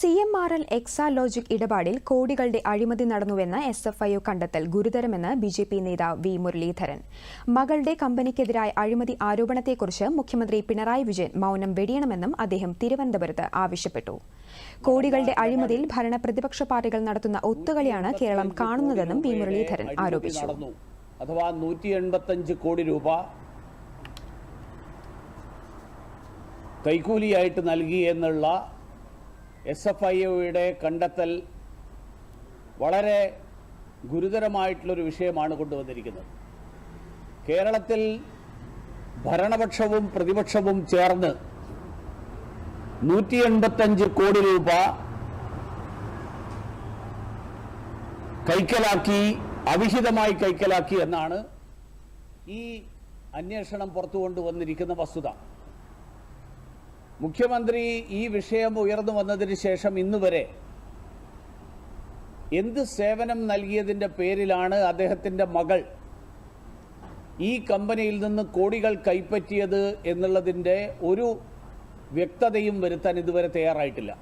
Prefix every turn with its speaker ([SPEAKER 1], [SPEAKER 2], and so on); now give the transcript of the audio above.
[SPEAKER 1] C M R L Exalogic ഇടപാടിൽ കോടികളുടെ അഴിമതി നടന്നുവെന്ന എസ് എഫ് ഐ ഒ കണ്ടെത്തൽ ഗുരുതരമെന്ന് ബി ജെ പി നേതാവ് വി മുരളീധരൻ. മകളുടെ കമ്പനിക്കെതിരായ അഴിമതി ആരോപണത്തെക്കുറിച്ച് മുഖ്യമന്ത്രി പിണറായി വിജയൻ മൌനം വെടിയണമെന്നും അദ്ദേഹം തിരുവനന്തപുരത്ത് ആവശ്യപ്പെട്ടു. കോടികളുടെ അഴിമതിയിൽ ഭരണ പ്രതിപക്ഷ പാർട്ടികൾ നടത്തുന്ന ഒത്തുകളിയാണ് കേരളം കാണുന്നതെന്നും വി മുരളീധരൻ ആരോപിച്ചു.
[SPEAKER 2] അഥവാ കോടി രൂപ കൈക്കൂലിയായിട്ട് നൽകി എന്നുള്ള എസ് എഫ് ഐ ഒയുടെ കണ്ടെത്തൽ വളരെ ഗുരുതരമായിട്ടുള്ളൊരു വിഷയമാണ് കൊണ്ടുവന്നിരിക്കുന്നത്. കേരളത്തിൽ ഭരണപക്ഷവും പ്രതിപക്ഷവും ചേർന്ന് നൂറ്റി എൺപത്തഞ്ച് കോടി രൂപ കൈക്കലാക്കി അവിഹിതമായി കൈക്കലാക്കി എന്നാണ് ഈ അന്വേഷണം പുറത്തു കൊണ്ടുവന്നിരിക്കുന്ന വസ്തുത. മുഖ്യമന്ത്രി ഈ വിഷയം ഉയർന്നു വന്നതിന് ശേഷം ഇന്ന് വരെ എന്ത് സേവനം നൽകിയതിന്റെ പേരിലാണ് അദ്ദേഹത്തിന്റെ മകൾ ഈ കമ്പനിയിൽ നിന്ന് കോടികൾ കൈപ്പറ്റിയത് എന്നുള്ളതിന്റെ ഒരു വ്യക്തതയും വരുത്താൻ ഇതുവരെ തയ്യാറായിട്ടില്ല.